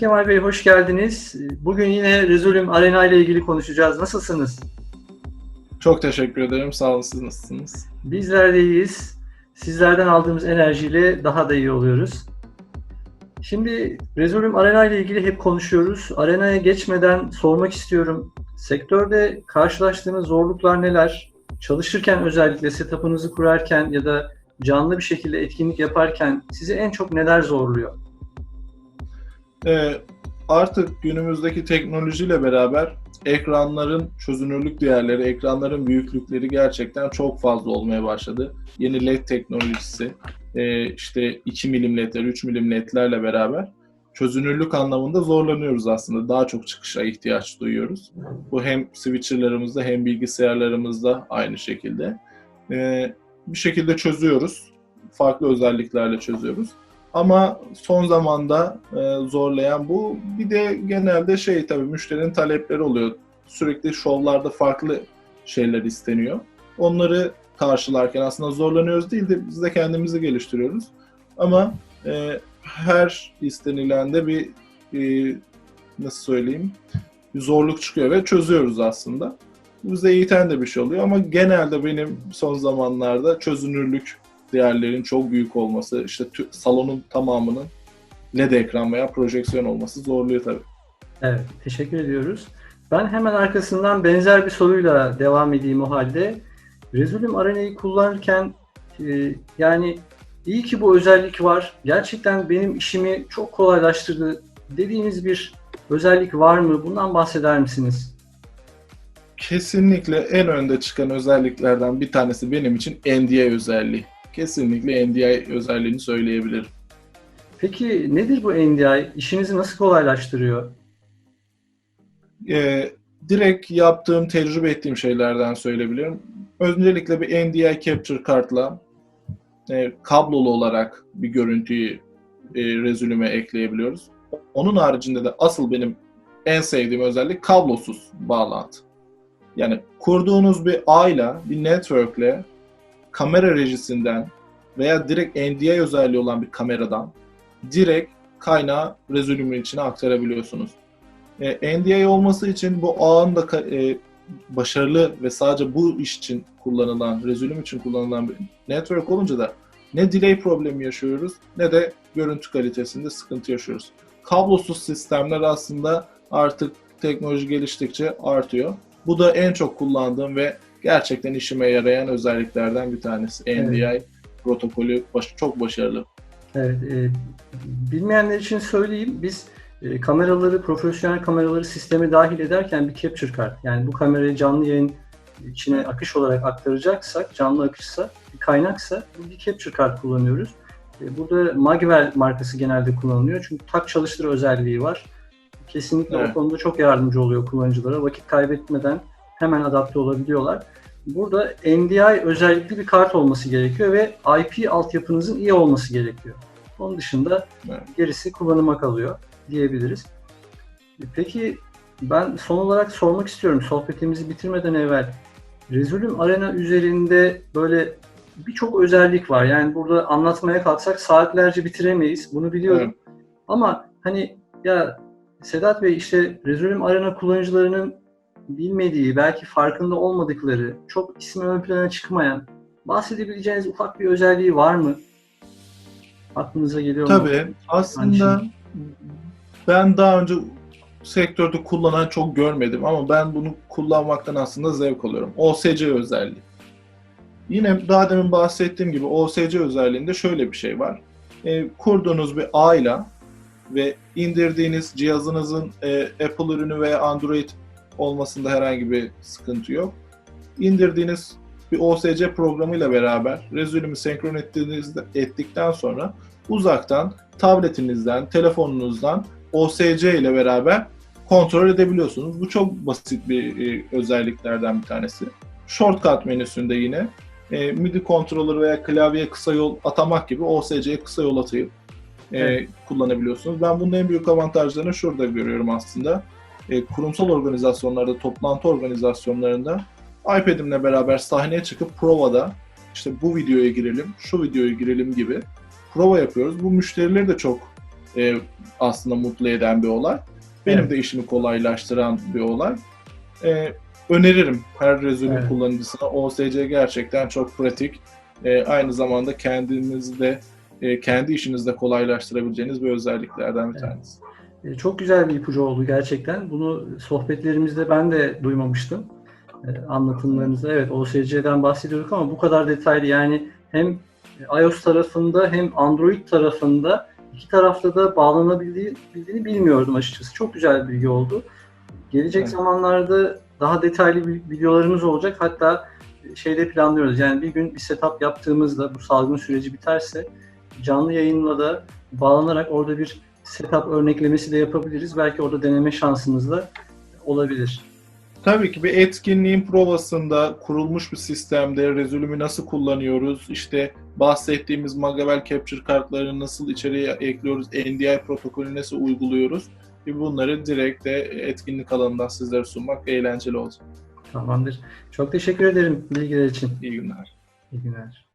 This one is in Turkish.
Kemal Bey hoş geldiniz. Bugün yine Rezolüm Arena ile ilgili konuşacağız. Nasılsınız? Çok teşekkür ederim. Sağ olun. Siz nasılsınız? Bizler de iyiyiz. Sizlerden aldığımız enerjiyle daha da iyi oluyoruz. Şimdi Rezolüm Arena ile ilgili hep konuşuyoruz. Arenaya geçmeden sormak istiyorum. Sektörde karşılaştığınız zorluklar neler? Çalışırken özellikle setup'ınızı kurarken ya da canlı bir şekilde etkinlik yaparken sizi en çok neler zorluyor? Ee, artık günümüzdeki teknolojiyle beraber ekranların çözünürlük değerleri, ekranların büyüklükleri gerçekten çok fazla olmaya başladı. Yeni LED teknolojisi, e, işte 2 milim ledler, 3 milim ledlerle beraber çözünürlük anlamında zorlanıyoruz aslında. Daha çok çıkışa ihtiyaç duyuyoruz. Bu hem switcherlarımızda hem bilgisayarlarımızda aynı şekilde. Ee, bir şekilde çözüyoruz. Farklı özelliklerle çözüyoruz. Ama son zamanda e, zorlayan bu. Bir de genelde şey tabii müşterinin talepleri oluyor. Sürekli şovlarda farklı şeyler isteniyor. Onları karşılarken aslında zorlanıyoruz değil de biz de kendimizi geliştiriyoruz. Ama e, her istenilende bir e, nasıl söyleyeyim bir zorluk çıkıyor ve çözüyoruz aslında. Bize eğiten de bir şey oluyor ama genelde benim son zamanlarda çözünürlük değerlerin çok büyük olması, işte salonun tamamının LED ekran veya projeksiyon olması zorluyor tabii. Evet, teşekkür ediyoruz. Ben hemen arkasından benzer bir soruyla devam edeyim o halde. Rezolüm Arena'yı kullanırken e, yani iyi ki bu özellik var. Gerçekten benim işimi çok kolaylaştırdı dediğiniz bir özellik var mı? Bundan bahseder misiniz? Kesinlikle en önde çıkan özelliklerden bir tanesi benim için NDI özelliği. Kesinlikle NDI özelliğini söyleyebilirim. Peki nedir bu NDI? İşinizi nasıl kolaylaştırıyor? Ee, direkt yaptığım, tecrübe ettiğim şeylerden söyleyebilirim. Öncelikle bir NDI Capture kartla e, kablolu olarak bir görüntüyü e, rezülüme ekleyebiliyoruz. Onun haricinde de asıl benim en sevdiğim özellik kablosuz bağlantı. Yani kurduğunuz bir ağla, bir network'le kamera rejisinden veya direkt NDI özelliği olan bir kameradan direkt kaynağı rezolümün içine aktarabiliyorsunuz. E, NDI olması için bu ağın da e, başarılı ve sadece bu iş için kullanılan, rezolüm için kullanılan bir network olunca da ne delay problemi yaşıyoruz ne de görüntü kalitesinde sıkıntı yaşıyoruz. Kablosuz sistemler aslında artık teknoloji geliştikçe artıyor. Bu da en çok kullandığım ve gerçekten işime yarayan özelliklerden bir tanesi. NDI evet. protokolü baş, çok başarılı. Evet, e, bilmeyenler için söyleyeyim. Biz e, kameraları, profesyonel kameraları sisteme dahil ederken bir capture kart, yani bu kamerayı canlı yayın içine akış olarak aktaracaksak, canlı akışsa, bir kaynaksa bir capture kart kullanıyoruz. E, burada Magwell markası genelde kullanılıyor. Çünkü tak çalıştır özelliği var. Kesinlikle evet. o konuda çok yardımcı oluyor kullanıcılara. Vakit kaybetmeden hemen adapte olabiliyorlar. Burada NDI özellikli bir kart olması gerekiyor ve IP altyapınızın iyi olması gerekiyor. Onun dışında evet. gerisi kullanıma kalıyor diyebiliriz. Peki ben son olarak sormak istiyorum sohbetimizi bitirmeden evvel. Rezolüm Arena üzerinde böyle birçok özellik var. Yani burada anlatmaya kalksak saatlerce bitiremeyiz. Bunu biliyorum. Evet. Ama hani ya Sedat Bey işte Rezolüm Arena kullanıcılarının bilmediği, belki farkında olmadıkları, çok ismi ön plana çıkmayan, bahsedebileceğiniz ufak bir özelliği var mı? Aklınıza geliyor Tabii, mu? Tabii. Aslında ben daha önce sektörde kullanan çok görmedim ama ben bunu kullanmaktan aslında zevk alıyorum. OSC özelliği. Yine daha demin bahsettiğim gibi OSC özelliğinde şöyle bir şey var. E, kurduğunuz bir ağla ve indirdiğiniz cihazınızın e, Apple ürünü veya Android olmasında herhangi bir sıkıntı yok. İndirdiğiniz bir OSC programıyla beraber rezolümü senkron ettikten sonra uzaktan tabletinizden, telefonunuzdan OSC ile beraber kontrol edebiliyorsunuz. Bu çok basit bir e, özelliklerden bir tanesi. Shortcut menüsünde yine e, MIDI kontrolör veya klavye kısa yol atamak gibi OSC'ye kısa yol atayıp e, evet. kullanabiliyorsunuz. Ben bunun en büyük avantajlarını şurada görüyorum aslında. E, kurumsal organizasyonlarda, toplantı organizasyonlarında iPad'imle beraber sahneye çıkıp provada işte bu videoya girelim, şu videoya girelim gibi prova yapıyoruz. Bu müşterileri de çok e, aslında mutlu eden bir olay. Benim Evet. de işimi kolaylaştıran bir olay. E, öneririm her rezolü Evet. kullanıcısına. OSC gerçekten çok pratik. E, aynı zamanda kendinizde e, kendi işinizde kolaylaştırabileceğiniz bir özelliklerden bir Evet. tanesi. E, Çok güzel bir ipucu oldu gerçekten. Bunu sohbetlerimizde ben de duymamıştım. E, Anlatımlarınızda evet OSC'den bahsediyorduk ama bu kadar detaylı yani hem iOS tarafında hem Android tarafında iki tarafta da bağlanabildiğini bildiğini bilmiyordum açıkçası. Çok güzel bir bilgi oldu. Gelecek Evet. zamanlarda daha detaylı videolarımız olacak. Hatta şeyde planlıyoruz. Yani bir gün bir setup yaptığımızda bu salgın süreci biterse canlı yayınla da bağlanarak orada bir setup örneklemesi de yapabiliriz. Belki orada deneme şansımız da olabilir. Tabii ki bir etkinliğin provasında kurulmuş bir sistemde rezolümü nasıl kullanıyoruz, işte bahsettiğimiz Magavel Capture kartlarını nasıl içeriye ekliyoruz, NDI protokolü nasıl uyguluyoruz gibi bunları direkt de etkinlik alanından sizlere sunmak eğlenceli olacak. Tamamdır. Çok teşekkür ederim bilgiler için. İyi günler. İyi günler.